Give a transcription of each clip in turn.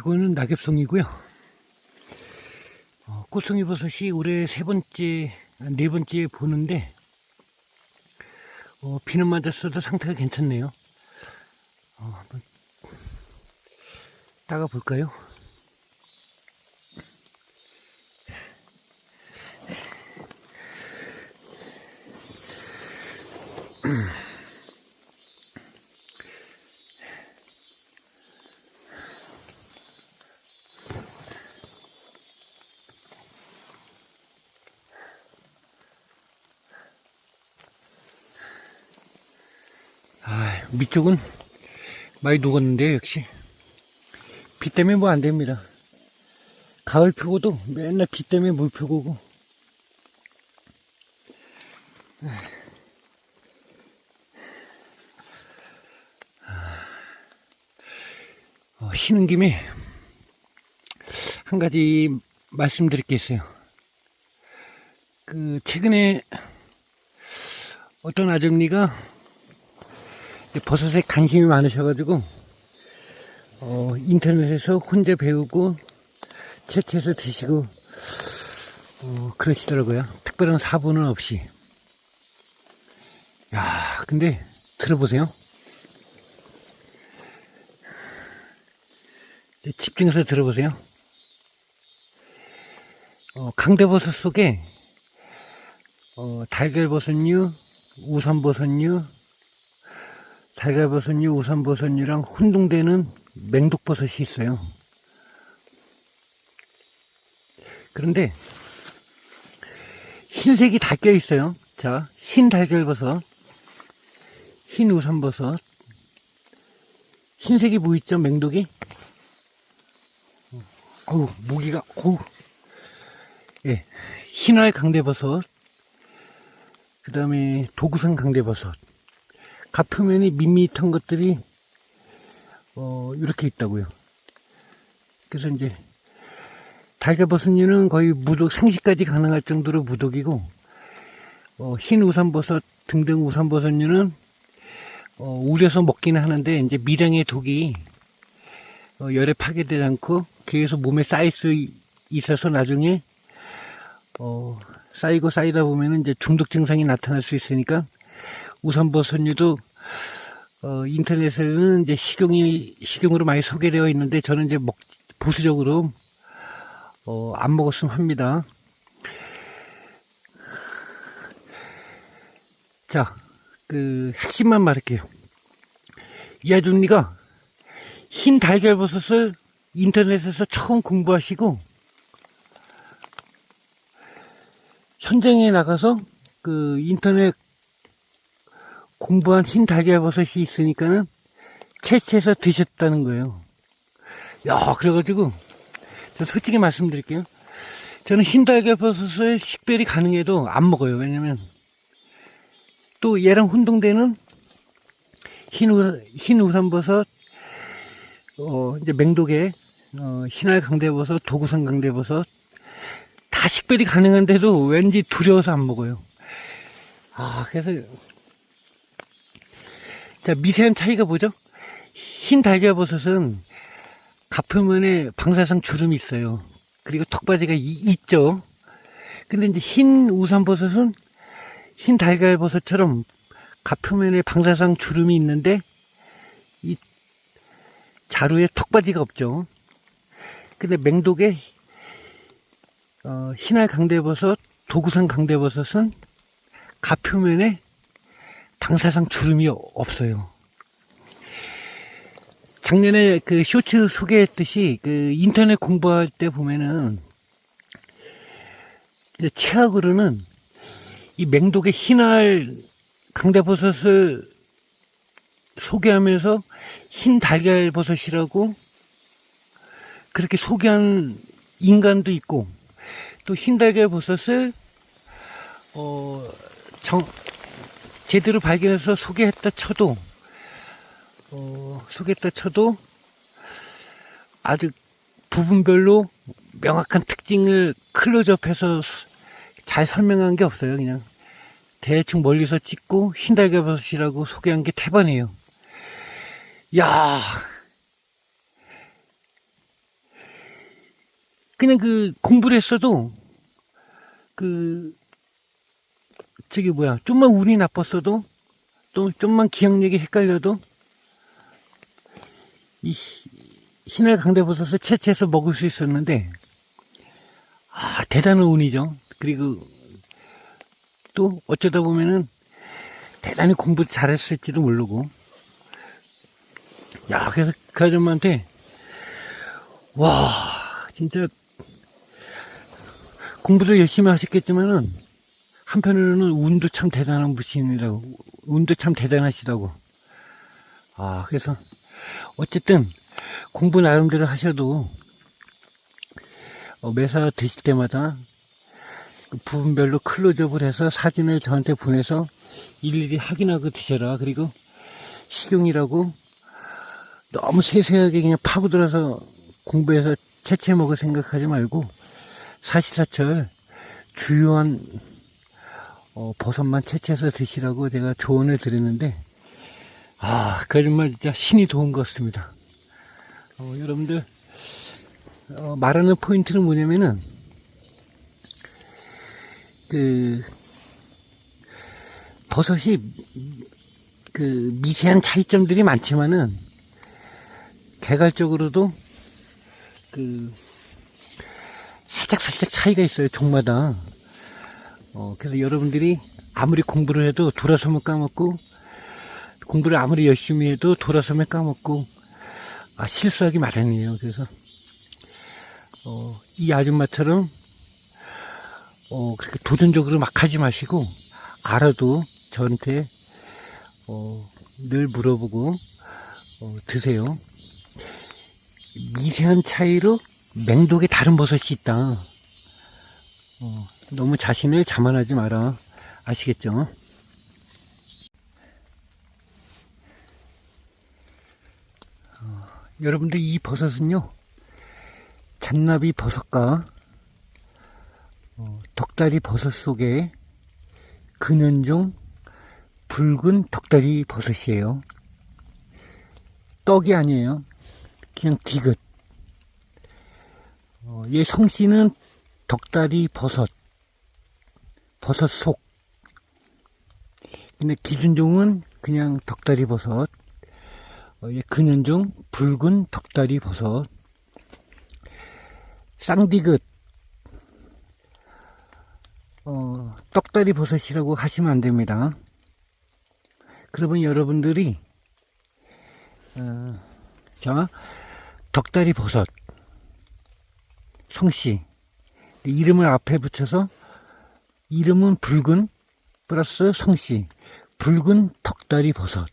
예, 이거는 낙엽송이고요. 어, 꽃송이 버섯이 올해 세 번째, 아, 네 번째 보는데, 어, 비는 맞았어도 상태가 괜찮네요. 어, 한번 따가 볼까요? 아, 밑쪽은 많이 녹았는데 역시 비 때문에 뭐 안 됩니다. 가을 피고도 맨날 비 때문에 물 피고고. 어, 쉬는 김에 한 가지 말씀드릴 게 있어요. 그 최근에 어떤 아줌니가 버섯에 관심이 많으셔가지고 어, 인터넷에서 혼자 배우고 채취해서 드시고 어, 그러시더라고요. 특별한 사부는 없이. 야, 근데 들어보세요. 집중해서 들어보세요. 어, 강대버섯 속에 어, 달걀버섯류, 우산버섯류, 달걀버섯류, 우산버섯류랑 혼동되는 맹독버섯이 있어요. 그런데 흰색이 다 껴 있어요. 자, 흰 달걀버섯, 흰 우산버섯, 흰색이 뭐 있죠? 맹독이? 어우, 모기가, 어우. 예, 흰알 강대버섯, 그 다음에 도구산 강대버섯. 가표면이 밋밋한 것들이 어 이렇게 있다고요. 그래서 이제 달걀버섯류는 거의 무독 생식까지 가능할 정도로 무독이고 어, 흰 우산버섯 등등 우산버섯류는 어, 우려서 먹기는 하는데 이제 미량의 독이 어, 열에 파괴되지 않고 계속 몸에 쌓일 수 있어서 나중에 어, 쌓이고 쌓이다 보면은 이제 중독 증상이 나타날 수 있으니까 우산버섯류도 어, 인터넷에는 이제 식용이 식용으로 많이 소개되어 있는데 저는 이제 먹 보수적으로 어, 안 먹었으면 합니다. 자, 그 핵심만 말할게요. 이 아줌니가 흰 달걀버섯을 인터넷에서 처음 공부하시고 현장에 나가서 그 인터넷 공부한 흰 달걀버섯이 있으니까는 채취해서 드셨다는 거예요. 야, 그래가지고, 저 솔직히 말씀드릴게요. 저는 흰 달걀버섯을 식별이 가능해도 안 먹어요. 왜냐면, 또 얘랑 혼동되는 흰, 우, 흰 우산버섯, 어, 이제 맹독에, 어, 흰알 강대버섯, 도구산 강대버섯, 다 식별이 가능한데도 왠지 두려워서 안 먹어요. 아, 그래서, 자, 미세한 차이가 뭐죠? 흰 달걀버섯은 가표면에 방사성 주름이 있어요. 그리고 턱받이가 이- 있죠. 근데 이제 흰 우산버섯은 흰 달걀버섯처럼 가표면에 방사성 주름이 있는데 이 자루에 턱받이가 없죠. 근데 맹독에 어, 흰알 강대버섯, 도구산 강대버섯은 가표면에 방사성 주름이 없어요. 작년에 그 쇼츠 소개했듯이 그 인터넷 공부할 때 보면은 최악으로는 이 맹독의 흰알 강대버섯을 소개하면서 흰 달걀버섯이라고 그렇게 소개한 인간도 있고 또 흰 달걀버섯을 어, 정, 제대로 발견해서 소개했다 쳐도 어, 소개했다 쳐도 아주 부분별로 명확한 특징을 클로즈업해서 수- 잘 설명한 게 없어요. 그냥 대충 멀리서 찍고 흰달걀버섯이라고 소개한 게 태반이에요. 야 그냥 그 공부를 했어도 그 저기 뭐야 좀만 운이 나빴어도 또 좀만 기억력이 헷갈려도 이 시- 신할 강대버섯을 채취해서 먹을 수 있었는데 아 대단한 운이죠. 그리고 또 어쩌다 보면은 대단히 공부 잘했을지도 모르고 야 그래서 그 아줌마한테 와 진짜 공부도 열심히 하셨겠지만은 한편으로는 운도 참 대단한 분이라고 운도 참 대단하시다고. 아 그래서 어쨌든 공부 나름대로 하셔도 어, 매사 드실 때마다 그 부분별로 클로즈업을 해서 사진을 저한테 보내서 일일이 확인하고 드셔라. 그리고 식용이라고 너무 세세하게 그냥 파고들어서 공부해서 채채 먹을 생각하지 말고 사시사철 주요한 어, 버섯만 채채해서 드시라고 제가 조언을 드렸는데 아, 그 정말 진짜 신이 도운 것 같습니다. 어, 여러분들 어, 말하는 포인트는 뭐냐면은 그 버섯이 그 미세한 차이점들이 많지만은 개괄적으로도 그 살짝 살짝 차이가 있어요 종마다 어 그래서 여러분들이 아무리 공부를 해도 돌아서면 까먹고 공부를 아무리 열심히 해도 돌아서면 까먹고 아 실수하기 마련이에요 그래서 어, 이 아줌마처럼 어, 그렇게 도전적으로 막 하지 마시고 알아도 저한테 어, 늘 물어보고 어, 드세요. 미세한 차이로 맹독의 다른 버섯이 있다. 어, 너무 자신을 자만하지 마라. 아시겠죠? 어, 여러분들 이 버섯은요, 잔나비 버섯과 어, 덕다리 버섯 속에 근연종 붉은 덕다리 버섯이에요. 떡이 아니에요. 그냥 디귿. 어, 얘 성씨는 덕다리 버섯. 버섯 속. 근데 기준종은 그냥 덕다리 버섯. 어, 얘 근연종 붉은 덕다리 버섯. 쌍디귿. 어, 떡다리 버섯이라고 하시면 안 됩니다. 그러면 여러분들이, 어, 자, 덕다리 버섯, 성씨, 이름을 앞에 붙여서, 이름은 붉은, 플러스 성씨, 붉은 덕다리 버섯.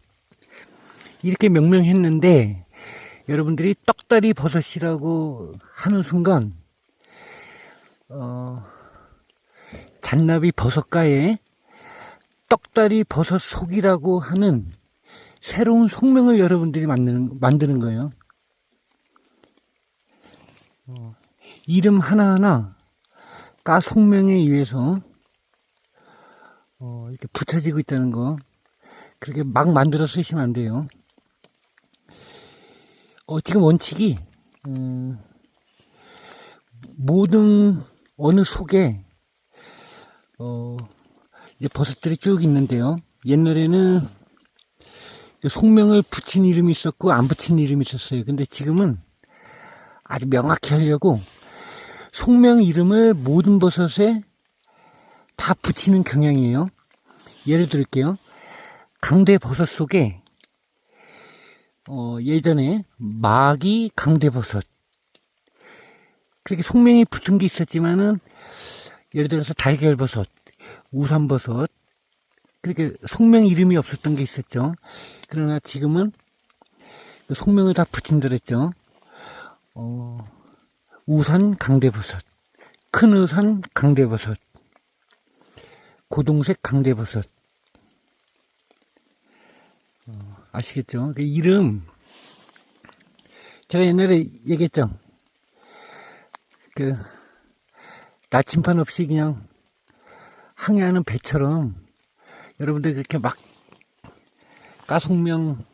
이렇게 명명했는데, 여러분들이 떡다리 버섯이라고 하는 순간, 어, 잔나비 버섯가에 떡다리 버섯 속이라고 하는 새로운 속명을 여러분들이 만드는, 만드는 거예요. 어, 이름 하나하나 까 속명에 의해서 어, 이렇게 붙여지고 있다는 거 그렇게 막 만들어 쓰시면 안 돼요. 어, 지금 원칙이 음, 모든 어느 속에 어, 이제 버섯들이 쭉 있는데요. 옛날에는 속명을 붙인 이름이 있었고 안 붙인 이름이 있었어요. 근데 지금은 아주 명확히 하려고 속명 이름을 모든 버섯에 다 붙이는 경향이에요. 예를 들게요. 강대 버섯 속에 어, 예전에 마기 강대버섯 그렇게 속명이 붙은 게 있었지만은 예를 들어서 달걀버섯, 우산버섯 그렇게 속명 이름이 없었던 게 있었죠. 그러나 지금은 그 속명을 다 붙인더랬죠. 어, 우산 강대버섯, 큰 우산 강대버섯, 고동색 강대버섯 어, 아시겠죠? 그 이름 제가 옛날에 얘기했죠. 그 나침판 없이 그냥 항해하는 배처럼 여러분들 그렇게 막 까속명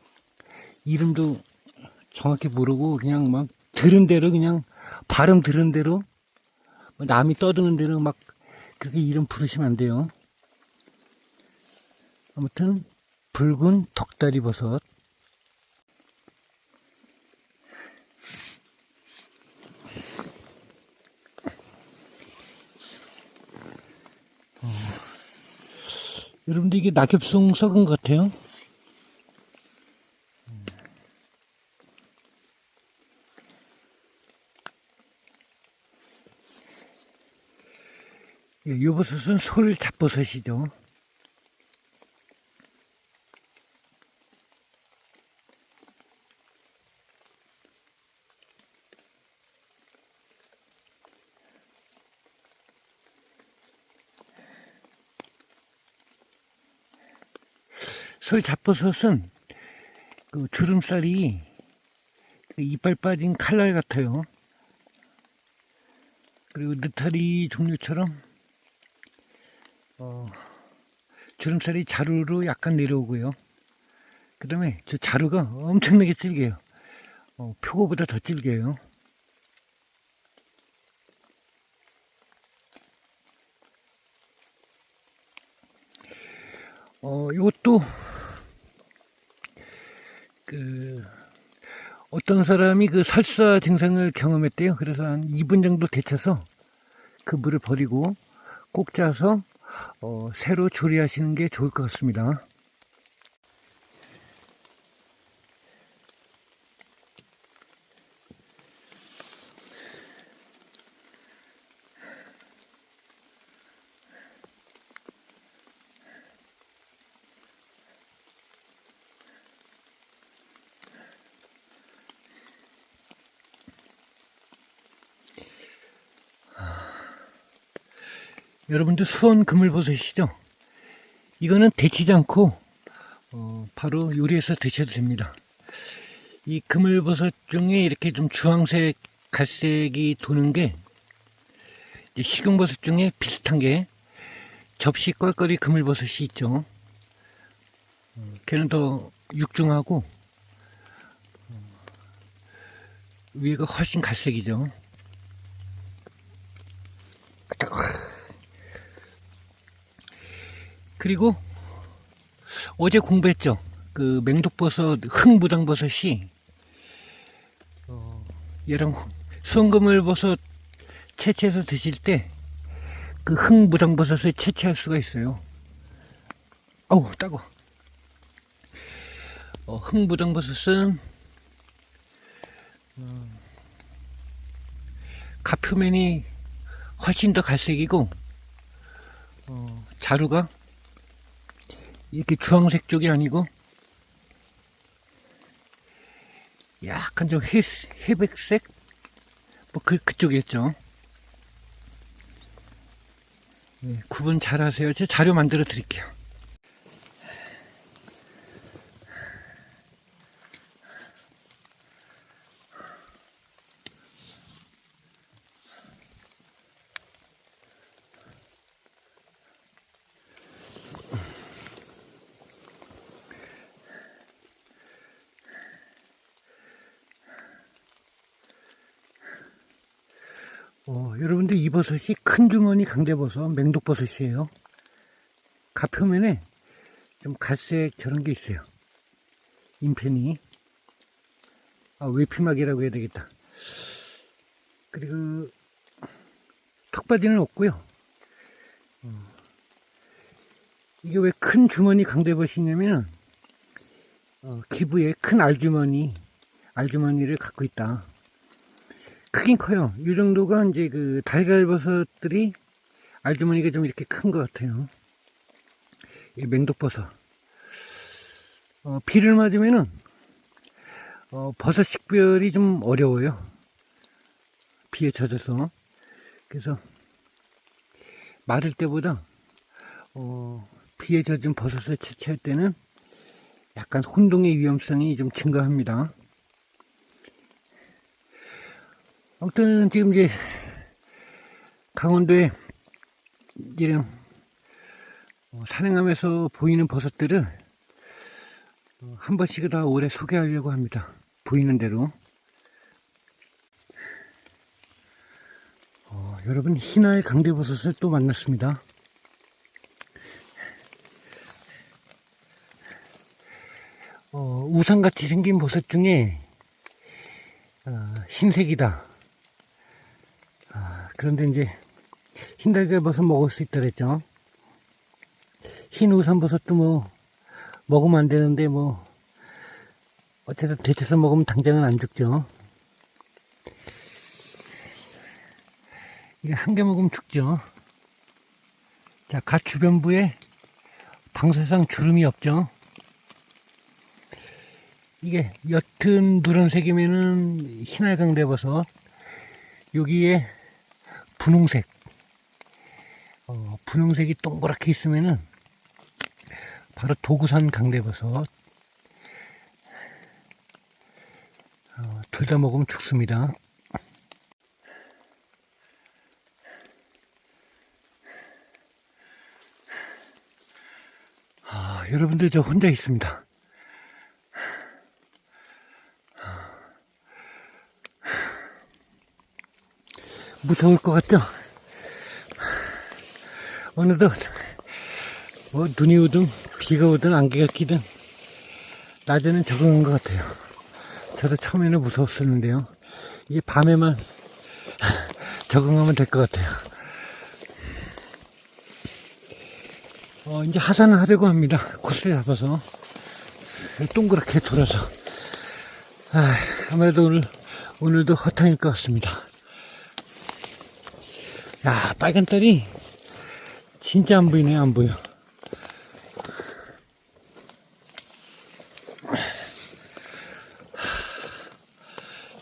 이름도 정확히 모르고 그냥 막 들은 대로 그냥 발음 들은 대로 남이 떠드는 데는 막 그렇게 이름 부르시면 안 돼요. 아무튼 붉은 덕다리 버섯. 어, 여러분들 이게 낙엽송 썩은 것 같아요. 예, 이 버섯은 솔잡버섯이죠. 솔 잡버섯은 그 주름살이 그 이빨 빠진 칼날 같아요. 그리고 느타리 종류처럼 어, 주름살이 자루로 약간 내려오고요. 그 다음에 저 자루가 엄청나게 질겨요. 어, 표고보다 더 질겨요. 어, 이것도 그 어떤 사람이 그 설사 증상을 경험했대요. 그래서 한 2분 정도 데쳐서 그 물을 버리고 꼭 짜서 어, 새로 조리하시는 게 좋을 것 같습니다. 여러분들 수원 그물버섯이죠? 이거는 데치지 않고 어, 바로 요리해서 드셔도 됩니다. 이 그물버섯 중에 이렇게 좀 주황색, 갈색이 도는 게 식용버섯 중에 비슷한 게 접시 껄껄이 그물버섯이 있죠. 어, 걔는 더 육중하고 어, 위가 훨씬 갈색이죠. 그리고 어제 공부했죠. 그 맹독버섯, 흑무당버섯이 어, 얘랑 수원금을버섯 채취해서 드실 때 그 흑무당버섯을 채취할 수가 있어요. 어우 따고. 어, 흑무당버섯은 어, 갓표면이 훨씬 더 갈색이고 어, 자루가 이렇게 주황색 쪽이 아니고 약간 좀 회, 회백색? 뭐 그, 그쪽이었죠. 예, 구분 잘 하세요. 제가 자료 만들어 드릴게요 어, 여러분들 이 버섯이 큰 주머니 강대버섯, 맹독버섯이에요. 갓표면에 좀 갈색 저런 게 있어요. 인편이. 아, 외피막이라고 해야 되겠다. 그리고 턱받이는 없고요. 어, 이게 왜 큰 주머니 강대버섯이냐면 어, 기부에 큰 알주머니, 알주머니를 갖고 있다. 크긴 커요. 이 정도가 이제 그 달걀버섯들이 알주머니가 좀 이렇게 큰 것 같아요. 이 맹독버섯. 어, 비를 맞으면은 어, 버섯 식별이 좀 어려워요. 비에 젖어서. 그래서 마를 때보다 어, 비에 젖은 버섯을 채취할 때는 약간 혼동의 위험성이 좀 증가합니다. 아무튼 지금 이제 강원도에 이런 어, 산행하면서 보이는 버섯들을 어, 한 번씩 다 올해 소개하려고 합니다. 보이는 대로. 어, 여러분 희나의 강대버섯을 또 만났습니다. 어, 우산같이 생긴 버섯 중에 아, 흰색이다. 아, 그런데 이제 흰달걀 버섯 먹을 수 있다 그랬죠. 흰 우산 버섯도 뭐 먹으면 안 되는데 뭐 어쨌든 데쳐서 먹으면 당장은 안 죽죠. 이게 한 개 먹으면 죽죠. 자, 갓 주변부에 방사상 주름이 없죠. 이게 옅은 누런색이면은 흰알강 대버섯, 여기에 분홍색, 어, 분홍색이 동그랗게 있으면은 바로 도구산 강대버섯. 어, 둘 다 먹으면 죽습니다. 아, 여러분들 저 혼자 있습니다. 무서울 것 같죠? 어느덧 뭐 눈이 오든 비가 오든 안개가 끼든 낮에는 적응한 것 같아요. 저도 처음에는 무서웠었는데요. 이게 밤에만 적응하면 될 것 같아요. 어, 이제 하산을 하려고 합니다. 코스를 잡아서. 동그랗게 돌아서. 아, 아무래도 오늘, 오늘도 허탕일 것 같습니다. 야, 빨간 딸이 진짜 안 보이네, 안 보여.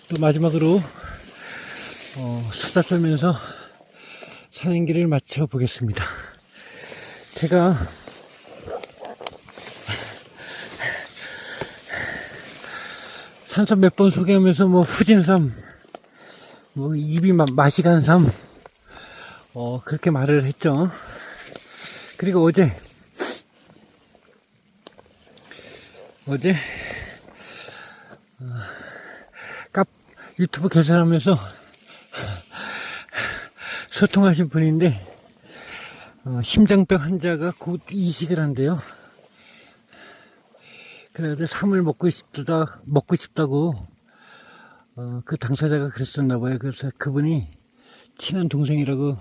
또 마지막으로, 어, 수다 떨면서 사는 길을 마쳐 보겠습니다. 제가 산삼 몇 번 소개하면서 뭐 후진삼, 뭐 입이 마, 맛이 간 삼, 어 그렇게 말을 했죠. 그리고 어제 어제 어, 카 유튜브 개설하면서 소통하신 분인데 어, 심장병 환자가 곧 이식을 한대요. 그래서 삼을 먹고 싶다, 먹고 싶다고, 어, 그 당사자가 그랬었나 봐요. 그래서 그분이 친한 동생이라고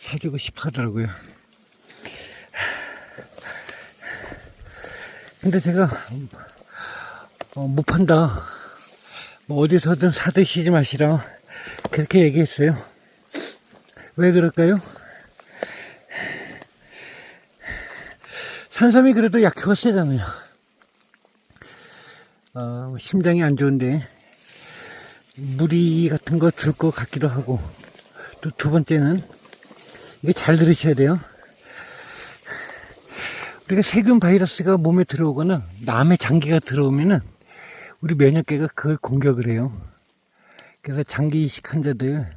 사주고 싶어 하더라고요. 근데 제가, 어, 못 판다. 뭐 어디서든 사드시지 마시라. 그렇게 얘기했어요. 왜 그럴까요? 산삼이 그래도 약효가 세잖아요. 어, 심장이 안 좋은데 무리 같은 거 줄 것 같기도 하고 또 두 번째는 이게 잘 들으셔야 돼요. 우리가 세균 바이러스가 몸에 들어오거나 남의 장기가 들어오면은 우리 면역계가 그걸 공격을 해요. 그래서 장기 이식 환자들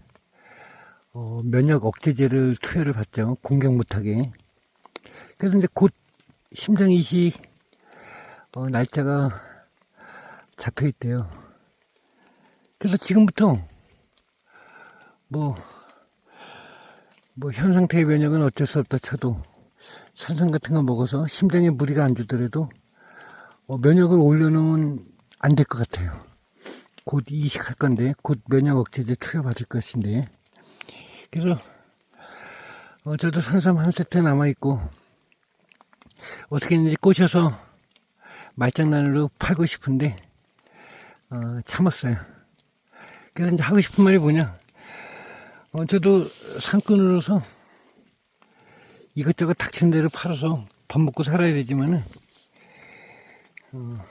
어, 면역 억제제를 투여를 받죠. 공격 못하게. 그래서 이제 곧 심장 이식 어, 날짜가 잡혀 있대요. 그래서 지금부터 뭐, 뭐, 현 상태의 면역은 어쩔 수 없다 쳐도 산삼 같은 거 먹어서 심장에 무리가 안 주더라도 어, 면역을 올려놓으면 안 될 것 같아요. 곧 이식할 건데, 곧 면역 억제제 투여받을 것인데. 그래서, 어, 저도 산삼 한 세트 남아있고, 어떻게든지 꼬셔서 말장난으로 팔고 싶은데 어, 참았어요. 그래서 이제 하고 싶은 말이 뭐냐? 어, 저도 산꾼으로서 이것저것 닥친 대로 팔아서 밥 먹고 살아야 되지만은 어,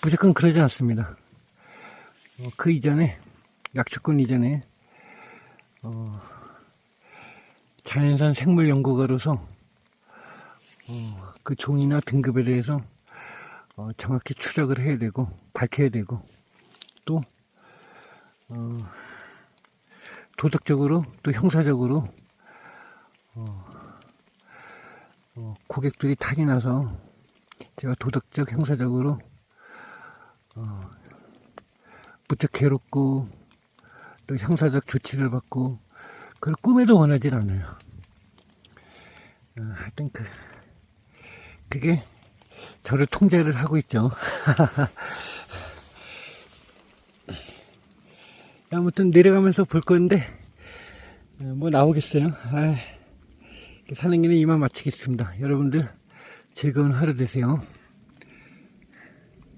무조건 그러지 않습니다. 어, 그 이전에 약초꾼 이전에 어, 자연산 생물 연구가로서 어, 그 종이나 등급에 대해서 어, 정확히 추적을 해야 되고 밝혀야 되고 또 어, 도덕적으로 또 형사적으로 어, 어, 고객들이 탈이 나서 제가 도덕적 형사적으로 어, 무척 괴롭고 또 형사적 조치를 받고 그걸 꿈에도 원하질 않아요. 어, 하여튼 그 그게 저를 통제를 하고 있죠. 아무튼 내려가면서 볼 건데 어, 뭐 나오겠어요. 아, 사는 길에 이만 마치겠습니다. 여러분들 즐거운 하루 되세요.